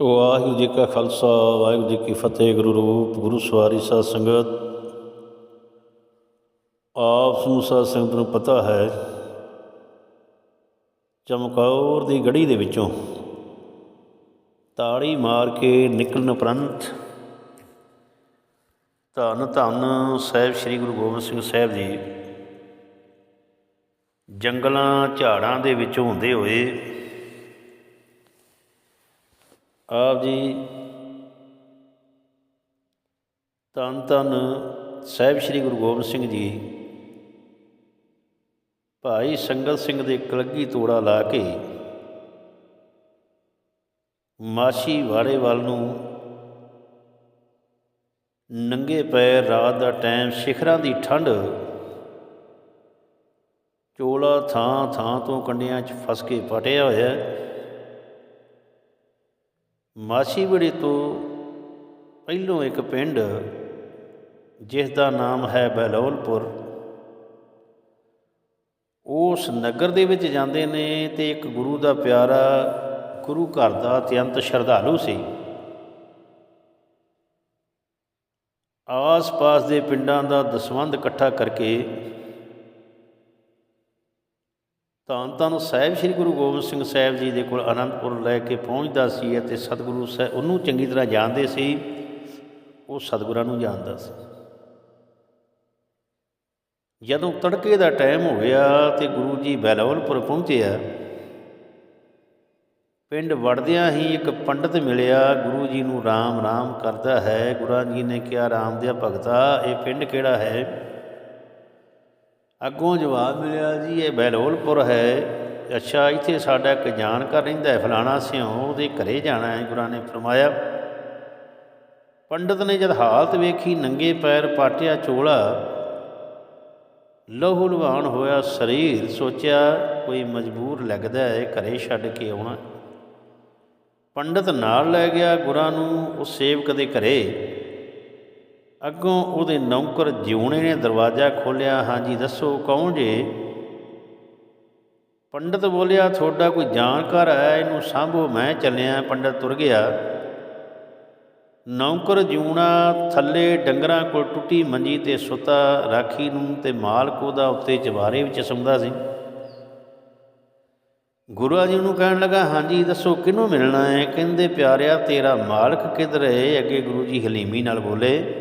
ਵਾਹਿਗੁਰੂ ਜੀ ਕਾ ਖਾਲਸਾ, ਵਾਹਿਗੁਰੂ ਜੀ ਕੀ ਫਤਿਹ, ਗੁਰੂ ਰੂਪ, ਗੁਰੂ ਸਵਾਰੀ ਸਾਧ ਸੰਗਤ। ਆਪ ਨੂੰ ਸਾਧ ਸੰਗਤ ਨੂੰ ਪਤਾ ਹੈ, ਚਮਕੌਰ ਦੀ ਗੜੀ ਦੇ ਵਿੱਚੋਂ ਤਾੜੀ ਮਾਰ ਕੇ ਨਿਕਲਣ ਉਪਰੰਤ ਧੰਨ ਧੰਨ ਸਾਹਿਬ ਸ੍ਰੀ ਗੁਰੂ ਗੋਬਿੰਦ ਸਿੰਘ ਸਾਹਿਬ ਜੀ, ਜੰਗਲਾਂ ਝਾੜਾਂ ਦੇ ਵਿੱਚੋਂ ਹੁੰਦੇ ਹੋਏ ਆਪ ਜੀ ਧੰਨ ਧੰਨ ਸਾਹਿਬ ਸ੍ਰੀ ਗੁਰੂ ਗੋਬਿੰਦ ਸਿੰਘ ਜੀ, ਭਾਈ ਸੰਗਤ ਸਿੰਘ ਦੇ ਕਲੱਗੀ ਤੋੜਾ ਲਾ ਕੇ ਮਾਸ਼ੀ ਵਾੜੇ ਵੱਲ ਨੂੰ ਨੰਗੇ ਪੈਰ ਰਾਤ ਦਾ ਟਾਈਮ ਸਿਖਰਾਂ ਦੀ ਠੰਡ ਚੋਲਾ ਥਾਂ ਥਾਂ ਤੋਂ ਕੰਡਿਆਂ 'ਚ ਫਸ ਕੇ ਫਟਿਆ ਹੋਇਆ। ਮਾਛੀਵਾੜੇ ਤੋਂ ਪਹਿਲੋਂ ਇੱਕ ਪਿੰਡ ਜਿਸ ਦਾ ਨਾਮ ਹੈ ਬਹਿਲੋਲਪੁਰ। ਉਸ ਨਗਰ ਦੇ ਵਿੱਚ ਜਾਂਦੇ ਨੇ ਤੇ ਇੱਕ ਗੁਰੂ ਦਾ ਪਿਆਰਾ ਗੁਰੂ ਘਰ ਦਾ ਅਤਿਅੰਤ ਸ਼ਰਧਾਲੂ ਸੀ। ਆਸ-ਪਾਸ ਦੇ ਪਿੰਡਾਂ ਦਾ ਦਸਵੰਧ ਇਕੱਠਾ ਕਰਕੇ ਧੰਨ ਧੰਨ ਸਾਹਿਬ ਸ੍ਰੀ ਗੁਰੂ ਗੋਬਿੰਦ ਸਿੰਘ ਸਾਹਿਬ ਜੀ ਦੇ ਕੋਲ ਅਨੰਦਪੁਰ ਲੈ ਕੇ ਪਹੁੰਚਦਾ ਸੀ ਅਤੇ ਸਤਿਗੁਰੂ ਸਾਹਿਬ ਉਹਨੂੰ ਚੰਗੀ ਤਰ੍ਹਾਂ ਜਾਣਦੇ ਸੀ, ਉਹ ਸਤਿਗੁਰਾਂ ਨੂੰ ਜਾਣਦਾ ਸੀ। ਜਦੋਂ ਤੜਕੇ ਦਾ ਟਾਈਮ ਹੋ ਗਿਆ ਤੇ ਗੁਰੂ ਜੀ ਬੈਲਵਲਪੁਰ ਪਹੁੰਚਿਆ, ਪਿੰਡ ਵੜਦਿਆਂ ਹੀ ਇੱਕ ਪੰਡਤ ਮਿਲਿਆ, ਗੁਰੂ ਜੀ ਨੂੰ ਰਾਮ ਰਾਮ ਕਰਦਾ ਹੈ। ਗੁਰਾਂ ਜੀ ਨੇ ਕਿਹਾ, ਰਾਮ ਦੇ ਭਗਤਾ, ਇਹ ਪਿੰਡ ਕਿਹੜਾ ਹੈ? ਅੱਗੋਂ ਜਵਾਬ ਮਿਲਿਆ ਜੀ, ਇਹ ਬਹਿਲੋਲਪੁਰ ਹੈ। ਅੱਛਾ, ਇੱਥੇ ਸਾਡਾ ਇੱਕ ਜਾਣਕਾਰ ਰਹਿੰਦਾ ਹੈ, ਫਲਾਣਾ ਸਿਉ, ਉਹਦੇ ਘਰੇ ਜਾਣਾ ਹੈ, ਗੁਰਾਂ ਨੇ ਫਰਮਾਇਆ। ਪੰਡਤ ਨੇ ਜਦ ਹਾਲਤ ਵੇਖੀ, ਨੰਗੇ ਪੈਰ ਪਾਟਿਆ ਚੋਲਾ, ਲਹੂ ਲੁਹਾਨ ਹੋਇਆ ਸਰੀਰ, ਸੋਚਿਆ ਕੋਈ ਮਜਬੂਰ ਲੱਗਦਾ ਹੈ, ਘਰੇ ਛੱਡ ਕੇ ਆਉਣਾ। ਪੰਡਤ ਨਾਲ ਲੈ ਗਿਆ ਗੁਰਾਂ ਨੂੰ, ਉਹ ਸੇਵਕ ਦੇ ਘਰੇ। ਅੱਗੋਂ ਉਹਦੇ ਨੌਕਰ ਜਿਉਣੇ ਨੇ ਦਰਵਾਜ਼ਾ ਖੋਲ੍ਹਿਆ, ਹਾਂਜੀ ਦੱਸੋ ਕੌਣ ਜੇ? ਪੰਡਤ ਬੋਲਿਆ, ਤੁਹਾਡਾ ਕੋਈ ਜਾਣਕਾਰ ਹੈ ਇਹਨੂੰ ਸਾਂਭੋ, ਮੈਂ ਚੱਲਿਆ, ਪੰਡਤ ਤੁਰ ਗਿਆ। ਨੌਕਰ ਜਿਉਣਾ, ਥੱਲੇ ਡੰਗਰਾਂ ਕੋਲ ਟੁੱਟੀ ਮੰਜੀ ਤੇ ਸੁੱਤਾ, ਰਾਖੀ ਨੂੰ ਤੇ ਮਾਲਕ ਉਹਦਾ ਉੱਤੇ ਚਵਾਰੇ ਵਿੱਚ ਸੌਂਦਾ ਸੀ। ਗੁਰੂ ਜੀ ਨੂੰ ਕਹਿਣ ਲੱਗਾ, ਹਾਂਜੀ, ਦੱਸੋ ਕਿਹਨੂੰ ਮਿਲਣਾ ਹੈ? ਕਹਿੰਦੇ, ਪਿਆਰਿਆ, ਤੇਰਾ ਮਾਲਕ ਕਿਧਰ ਹੈ? ਅੱਗੇ ਗੁਰੂ ਜੀ ਹਲੀਮੀ ਨਾਲ ਬੋਲੇ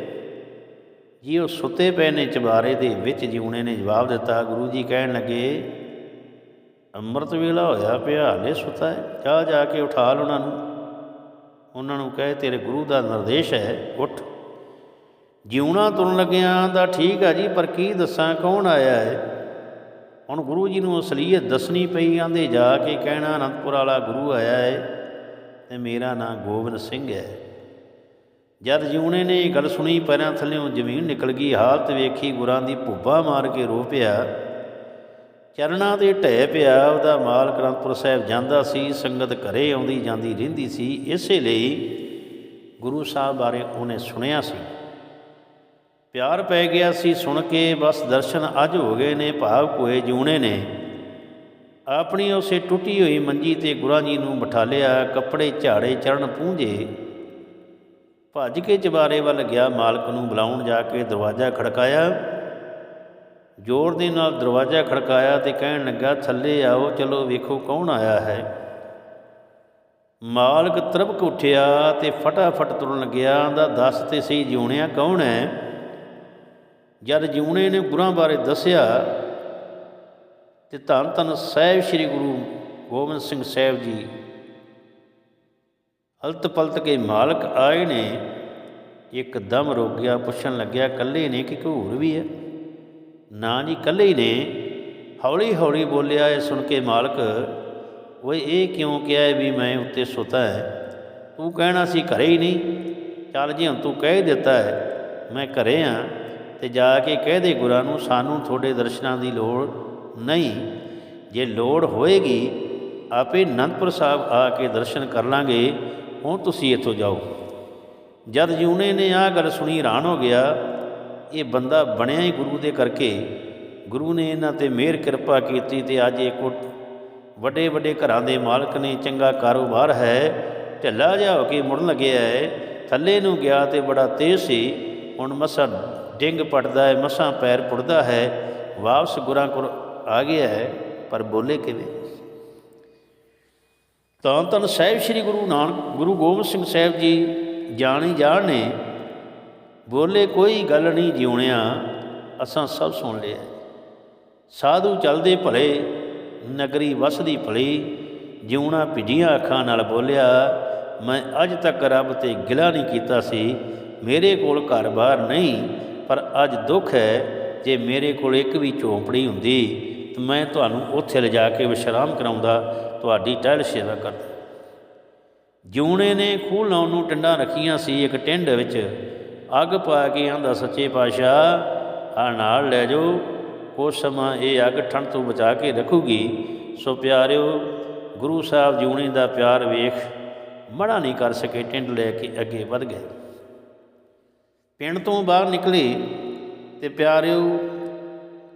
ਜੀ ਉਹ ਸੁੱਤੇ ਪਏ ਨੇ ਚਬਾਰੇ ਦੇ ਵਿੱਚ ਜਿਉਣੇ ਨੇ ਜਵਾਬ ਦਿੱਤਾ, ਗੁਰੂ ਜੀ ਕਹਿਣ ਲੱਗੇ, ਅੰਮ੍ਰਿਤ ਵੇਲਾ ਹੋਇਆ ਪਿਆ, ਹਲੇ ਸੁੱਤਾ ਹੈ, ਜਾ ਜਾ ਕੇ ਉਠਾ ਲ ਉਹਨਾਂ ਨੂੰ। ਉਹਨਾਂ ਨੂੰ ਕਹੇ, ਤੇਰੇ ਗੁਰੂ ਦਾ ਨਿਰਦੇਸ਼ ਹੈ, ਉੱਠ। ਜਿਉਣਾ ਤੁਰਨ ਲੱਗਿਆਂ ਦਾ ਠੀਕ ਆ ਜੀ, ਪਰ ਕੀ ਦੱਸਾਂ, ਕੌਣ ਆਇਆ ਹੈ? ਹੁਣ ਗੁਰੂ ਜੀ ਨੂੰ ਅਸਲੀਅਤ ਦੱਸਣੀ ਪਈ ਆਂਦੇ ਜਾ ਕੇ ਕਹਿਣਾ, ਅਨੰਦਪੁਰ ਵਾਲਾ ਗੁਰੂ ਆਇਆ ਹੈ, ਤੇ ਮੇਰਾ ਨਾਂ ਗੋਬਿੰਦ ਸਿੰਘ ਹੈ। ਜਦ ਜਿਉਣੇ ਨੇ ਇਹ ਗੱਲ ਸੁਣੀ, ਪੈਰਾਂ ਥੱਲਿਓਂ ਜ਼ਮੀਨ ਨਿਕਲ ਗਈ, ਹਾਲਤ ਵੇਖੀ, ਗੁਰਾਂ ਦੀ ਭੁੱਬਾ ਮਾਰ ਕੇ ਰੋ ਪਿਆ। ਚਰਨਾਂ ਤੇ ਢਹਿ ਪਿਆ, ਉਹਦਾ ਮਾਲ ਗ੍ਰੰਥਪੁਰ ਸਾਹਿਬ ਜਾਂਦਾ ਸੀ, ਸੰਗਤ ਘਰੇ ਆਉਂਦੀ ਜਾਂਦੀ ਰਹਿੰਦੀ ਸੀ। ਇਸੇ ਲਈ ਗੁਰੂ ਸਾਹਿਬ ਬਾਰੇ ਉਹਨੇ ਸੁਣਿਆ ਸੀ। ਪਿਆਰ ਪੈ ਗਿਆ ਸੀ ਸੁਣ ਕੇ, ਬਸ ਦਰਸ਼ਨ ਅੱਜ ਹੋ ਗਏ ਨੇ, ਭਾਵ ਕੋਏ ਜਿਉਣੇ ਨੇ। ਆਪਣੀ ਉਸੇ ਟੁੱਟੀ ਹੋਈ ਮੰਜੀ ਤੇ ਗੁਰਾਂ ਜੀ ਨੂੰ ਬਿਠਾ ਲਿਆ, ਕੱਪੜੇ ਝਾੜੇ ਚਰਨ ਪੂੰਝੇ। ਭੱਜ ਕੇ ਚਬਾਰੇ ਵੱਲ ਗਿਆ, ਮਾਲਕ ਨੂੰ ਬੁਲਾਉਣ ਜਾ ਕੇ ਦਰਵਾਜ਼ਾ ਖੜਕਾਇਆ। ਜ਼ੋਰ ਦੇ ਨਾਲ ਦਰਵਾਜ਼ਾ ਖੜਕਾਇਆ ਤੇ ਕਹਿਣ ਲੱਗਾ, ਥੱਲੇ ਆਓ, ਚਲੋ ਵੇਖੋ ਕੌਣ ਆਇਆ ਹੈ। ਮਾਲਕ ਤਰਬਕ ਉੱਠਿਆ ਤੇ ਫਟਾਫਟ ਤੁਰਨ ਲੱਗਿਆ ਦਾ ਦੱਸ ਤੇ ਸਹੀ ਜਿਉਣਿਆ ਕੌਣ ਹੈ? ਜਦ ਜਿਉਣੇ ਨੇ ਗੁਰਾਂ ਬਾਰੇ ਦੱਸਿਆ ਤੇ ਧੰਨ ਧੰਨ ਸਾਹਿਬ ਸ੍ਰੀ ਗੁਰੂ ਗੋਬਿੰਦ ਸਿੰਘ ਸਾਹਿਬ ਜੀ ਹਲਤ ਪਲਤ ਕੇ ਮਾਲਕ ਆਏ ਨੇ। ਇੱਕਦਮ ਰੁਕ ਗਿਆ, ਪੁੱਛਣ ਲੱਗਿਆ, ਕੱਲੇ ਨੇ ਕਿ ਕੋਈ ਹੋਰ ਵੀ ਹੈ ਨਾ ਜੀ, ਕੱਲੇ ਹੀ ਨੇ। ਹੌਲੀ ਹੌਲੀ ਬੋਲਿਆ ਇਹ ਸੁਣ ਕੇ ਮਾਲਕ, ਓਏ, ਇਹ ਕਿਉਂ ਕਿਹਾ ਵੀ ਮੈਂ ਉੱਤੇ ਸੁਤਾ ਹੈ ਤੂੰ ਕਹਿਣਾ ਸੀ ਘਰੇ ਹੀ ਨਹੀਂ। ਚੱਲ ਜੀ, ਹੁਣ ਤੂੰ ਕਹਿ ਦਿੱਤਾ ਹੈ ਮੈਂ ਘਰੇ ਆ ਤੇ ਜਾ ਕੇ ਕਹਿ ਦੇ ਗੁਰਾਂ ਨੂੰ, ਸਾਨੂੰ ਤੁਹਾਡੇ ਦਰਸ਼ਨਾਂ ਦੀ ਲੋੜ ਨਹੀਂ। ਜੇ ਲੋੜ ਹੋਏਗੀ, ਆਪੇ ਅਨੰਦਪੁਰ ਸਾਹਿਬ ਆ ਕੇ ਦਰਸ਼ਨ ਕਰ ਲਾਂਗੇ। ਹੁਣ ਤੁਸੀਂ ਇੱਥੋਂ ਜਾਓ। ਜਦ ਜੂਨੇ ਨੇ ਆਹ ਗੱਲ ਸੁਣੀ, ਹੈਰਾਨ ਹੋ ਗਿਆ, ਇਹ ਬੰਦਾ ਬਣਿਆ ਹੀ ਗੁਰੂ ਦੇ ਕਰਕੇ। ਗੁਰੂ ਨੇ ਇਹਨਾਂ ਤੇ ਮਿਹਰ ਕਿਰਪਾ ਕੀਤੀ ਤੇ ਅੱਜ ਇਹ ਕੋ ਵੱਡੇ ਵੱਡੇ ਘਰਾਂ ਦੇ ਮਾਲਕ ਨੇ, ਚੰਗਾ ਕਾਰੋਬਾਰ ਹੈ, ਢੱਲਾ ਜਿਹਾ ਹੋ ਕੇ ਮੁੜਨ ਲੱਗਿਆ ਹੈ। ਥੱਲੇ ਨੂੰ ਗਿਆ ਤੇ ਬੜਾ ਤੇਜ਼ ਸੀ। ਹੁਣ ਮਸਾਂ ਡਿੰਗ ਪੜਦਾ ਹੈ, ਮਸਾਂ ਪੈਰ ਪੁੜਦਾ ਹੈ, ਵਾਪਸ ਗੁਰਾਂ ਕੋਲ ਆ ਗਿਆ ਹੈ, ਪਰ ਬੋਲੇ ਕਿਵੇਂ? ਤਾਂ ਤਨ ਸਾਹਿਬ ਸ੍ਰੀ ਗੁਰੂ ਨਾਨਕ, ਗੁਰੂ ਗੋਬਿੰਦ ਸਿੰਘ ਸਾਹਿਬ ਜੀ ਜਾਣੀ ਜਾਣ ਨੇ ਬੋਲੇ ਕੋਈ ਗੱਲ ਨਹੀਂ ਜਿਉਣਿਆ, ਅਸਾਂ ਸਭ ਸੁਣ ਲਿਆ। ਸਾਧੂ ਚਲਦੇ ਭਲੇ, ਨਗਰੀ ਵਸਦੀ ਭਲੀ, ਜਿਉਣਾ ਭਿੱਜੀਆਂ ਅੱਖਾਂ ਨਾਲ ਬੋਲਿਆ, ਮੈਂ ਅੱਜ ਤੱਕ ਰੱਬ ਤੇ ਗਿਲਾ ਨਹੀਂ ਕੀਤਾ ਸੀ, ਮੇਰੇ ਕੋਲ ਘਰ-ਬਾਰ ਨਹੀਂ, ਪਰ ਅੱਜ ਦੁੱਖ ਹੈ, ਜੇ ਮੇਰੇ ਕੋਲ ਇੱਕ ਵੀ ਝੋਂਪੜੀ ਹੁੰਦੀ ਮੈਂ ਤੁਹਾਨੂੰ ਉੱਥੇ ਲਿਜਾ ਕੇ ਵਿਸ਼ਰਾਮ ਕਰਾਉਂਦਾ, ਤੁਹਾਡੀ ਟਹਿਲ ਸੇਵਾ ਕਰਦਾ। ਜਿਉਣੇ ਨੇ ਖੂਹ ਲਾਉਣ ਨੂੰ ਟਿੰਡਾਂ ਰੱਖੀਆਂ ਸੀ ਇੱਕ ਟਿੰਡ ਵਿੱਚ, ਅੱਗ ਪਾ ਕੇ ਆਂਦਾ ਸੱਚੇ ਪਾਤਸ਼ਾਹ, ਆ ਨਾਲ ਲੈ ਜਾਓ, ਕੁਛ ਸਮਾਂ ਇਹ ਅੱਗ ਠੰਡ ਤੋਂ ਬਚਾ ਕੇ ਰੱਖੂਗੀ। ਸੋ ਪਿਆਰਿਓ, ਗੁਰੂ ਸਾਹਿਬ ਜਿਉਣੇ ਦਾ ਪਿਆਰ ਵੇਖ ਮੜਾ ਨਹੀਂ ਕਰ ਸਕੇ ਟਿੰਡ ਲੈ ਕੇ ਅੱਗੇ ਵਧ ਗਏ। ਪਿੰਡ ਤੋਂ ਬਾਹਰ ਨਿਕਲੇ ਤੇ ਪਿਆਰਿਓ,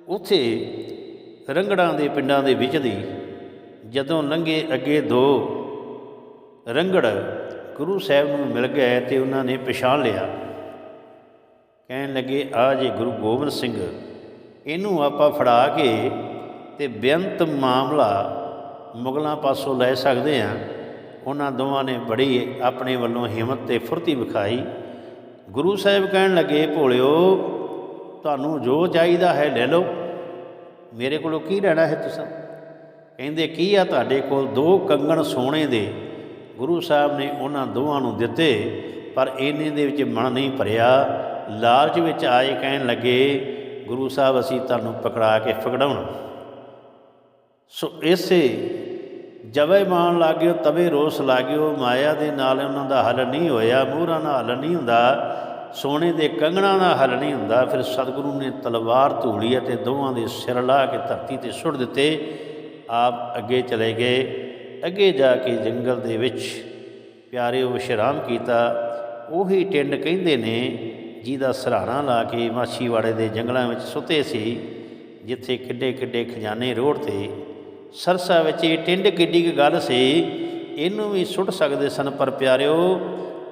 ਉਥੇ ਰੰਗੜਾਂ ਦੇ ਪਿੰਡਾਂ ਦੇ ਵਿੱਚ ਦੀ ਜਦੋਂ ਲੰਘੇ ਅੱਗੇ ਦੋ ਰੰਗੜ ਗੁਰੂ ਸਾਹਿਬ ਨੂੰ ਮਿਲ ਗਏ ਤੇ ਉਹਨਾਂ ਨੇ ਪਛਾਣ ਲਿਆ। ਕਹਿਣ ਲੱਗੇ, ਆ ਜੇ ਗੁਰੂ ਗੋਬਿੰਦ ਸਿੰਘ, ਇਹਨੂੰ ਆਪਾਂ ਫੜਾ ਕੇ ਤੇ ਬੇਅੰਤ ਮਾਮਲਾ ਮੁਗਲਾਂ ਪਾਸੋਂ ਲੈ ਸਕਦੇ ਆ। ਉਹਨਾਂ ਦੋਵਾਂ ਨੇ ਬੜੀ ਆਪਣੇ ਵੱਲੋਂ ਹਿੰਮਤ ਤੇ ਫੁਰਤੀ ਵਿਖਾਈ। ਗੁਰੂ ਸਾਹਿਬ ਕਹਿਣ ਲੱਗੇ, ਭੋਲਿਓ, ਤੁਹਾਨੂੰ ਜੋ ਚਾਹੀਦਾ ਹੈ ਲੈ ਲਓ। ਮੇਰੇ ਕੋਲੋਂ ਕੀ ਲੈਣਾ ਹੈ ਤੁਸੀਂ? ਕਹਿੰਦੇ, ਕੀ ਆ ਤੁਹਾਡੇ ਕੋਲ ਦੋ ਕੰਗਣ ਸੋਨੇ ਦੇ? ਗੁਰੂ ਸਾਹਿਬ ਨੇ ਉਹਨਾਂ ਦੋਵਾਂ ਨੂੰ ਦਿੱਤੇ, ਪਰ ਇਹਨੇ ਦੇ ਵਿੱਚ ਮਨ ਨਹੀਂ ਭਰਿਆ। ਲਾਲਚ ਵਿੱਚ ਆਏ ਕਹਿਣ ਲੱਗੇ, ਗੁਰੂ ਸਾਹਿਬ, ਅਸੀਂ ਤੁਹਾਨੂੰ ਪਕੜਾ ਕੇ ਫਕੜਾਉਣਾ ਸੋ ਇਸੇ ਜਵੇ ਮਾਨ ਲਾਗਿਓ, ਤਵੇ ਰੋਸ ਲਾਗਿਓ, ਮਾਇਆ ਦੇ ਨਾਲ ਉਹਨਾਂ ਦਾ ਹੱਲ ਨਹੀਂ ਹੋਇਆ, ਮੂਹਰਾਂ ਨਾਲ ਹੱਲ ਨਹੀਂ ਹੁੰਦਾ। ਸੋਨੇ ਦੇ ਕੰਗਣਾ ਨਾਲ ਹੱਲ ਨਹੀਂ ਹੁੰਦਾ। ਫਿਰ ਸਤਿਗੁਰੂ ਨੇ ਤਲਵਾਰ ਧੂੜੀ ਅਤੇ ਦੋਵਾਂ ਦੇ ਸਿਰ ਲਾ ਕੇ ਧਰਤੀ ਤੇ ਸੁੱਟ ਦਿੱਤੇ। ਆਪ ਅੱਗੇ ਚਲੇ ਗਏ। ਅੱਗੇ ਜਾ ਕੇ ਜੰਗਲ ਦੇ ਵਿੱਚ ਪਿਆਰੇ ਵਿਸ਼ਰਾਮ ਕੀਤਾ। ਉਹੀ ਟਿੰਡ ਕਹਿੰਦੇ ਨੇ, ਜਿਹਦਾ ਸਹਾਰਾ ਲਾ ਕੇ ਮਾਛੀਵਾੜੇ ਦੇ ਜੰਗਲਾਂ ਵਿੱਚ ਸੁੱਤੇ ਸੀ, ਜਿੱਥੇ ਕਿੱਡੇ ਕਿੱਡੇ ਖਜ਼ਾਨੇ ਰੋੜ ਤੇ। ਸਰਸਾ ਵਿੱਚ ਇਹ ਟਿੰਡ ਕਿੱਡੀ ਕੁ ਗੱਲ ਸੀ, ਇਹਨੂੰ ਵੀ ਸੁੱਟ ਸਕਦੇ ਸਨ, ਪਰ ਪਿਆਰਿਓ,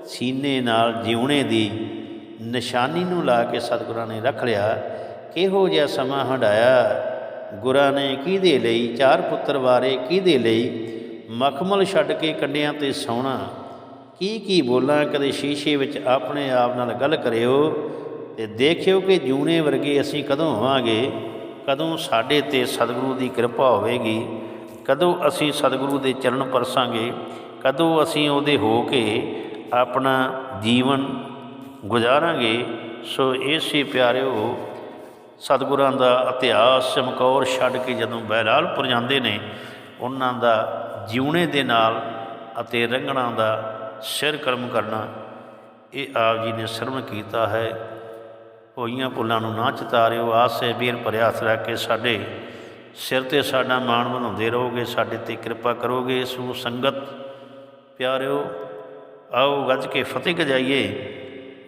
ਸੀਨੇ ਨਾਲ ਜਿਉਣੇ ਦੀ ਨਿਸ਼ਾਨੀ ਨੂੰ ਲਾ ਕੇ ਸਤਿਗੁਰਾਂ ਨੇ ਰੱਖ ਲਿਆ, ਕਿਹੋ ਜਿਹਾ ਸਮਾਂ ਹੰਡਾਇਆ ਗੁਰਾਂ ਨੇ ਕਿਹਦੇ ਲਈ, ਚਾਰ ਪੁੱਤਰ ਵਾਰੇ ਕਿਹਦੇ ਲਈ ਮਖਮਲ ਛੱਡ ਕੇ ਕੰਡਿਆਂ ਤੇ ਸੌਣਾ? ਕੀ ਕੀ ਬੋਲਾਂ, ਕਦੇ ਸ਼ੀਸ਼ੇ ਵਿੱਚ ਆਪਣੇ ਆਪ ਨਾਲ ਗੱਲ ਕਰਿਓ ਤੇ ਦੇਖਿਓ ਕਿ ਜੂਨੇ ਵਰਗੇ ਅਸੀਂ ਕਦੋਂ ਹੋਵਾਂਗੇ? ਕਦੋਂ ਸਾਡੇ ਤੇ ਸਤਿਗੁਰੂ ਦੀ ਕਿਰਪਾ ਹੋਵੇਗੀ? ਕਦੋਂ ਅਸੀਂ ਸਤਿਗੁਰੂ ਦੇ ਚਰਨ ਪਰਸਾਂਗੇ? ਕਦੋਂ ਅਸੀਂ ਉਹਦੇ ਹੋ ਕੇ ਆਪਣਾ ਜੀਵਨ ਗੁਜ਼ਾਰਾਂਗੇ, ਸੋ ਇਸੇ ਪਿਆਰਿਓ, ਸਤਿਗੁਰਾਂ ਦਾ ਇਤਿਹਾਸ ਚਮਕੌਰ ਛੱਡ ਕੇ ਜਦੋਂ ਬਹਿਰਾਲਪੁਰ ਜਾਂਦੇ ਨੇ, ਉਹਨਾਂ ਦਾ ਜਿਉਣੇ ਦੇ ਨਾਲ ਅਤੇ ਰੰਗਣਾ ਦਾ ਸਿਰ ਕਰਮ ਕਰਨਾ, ਇਹ ਆਪ ਜੀ ਨੇ ਸ਼ਰਮ ਕੀਤਾ ਹੈ। ਹੋਈਆਂ ਭੁੱਲਾਂ ਨੂੰ ਨਾ ਚਿਤਾਰਿਓ, ਆਸੇ ਵੀਰ ਭਰਿਆਸ ਰੱਖ ਕੇ ਸਾਡੇ ਸਿਰ ਤੇ ਸਾਡਾ ਮਾਣ ਬਣਾਉਂਦੇ ਰਹੋਗੇ, ਸਾਡੇ ਤੇ ਕਿਰਪਾ ਕਰੋਗੇ। ਸੋ ਸੰਗਤ, ਪਿਆਰਿਓ, ਆਓ ਗੱਜ ਕੇ ਫਤਿਹ ਜਾਈਏ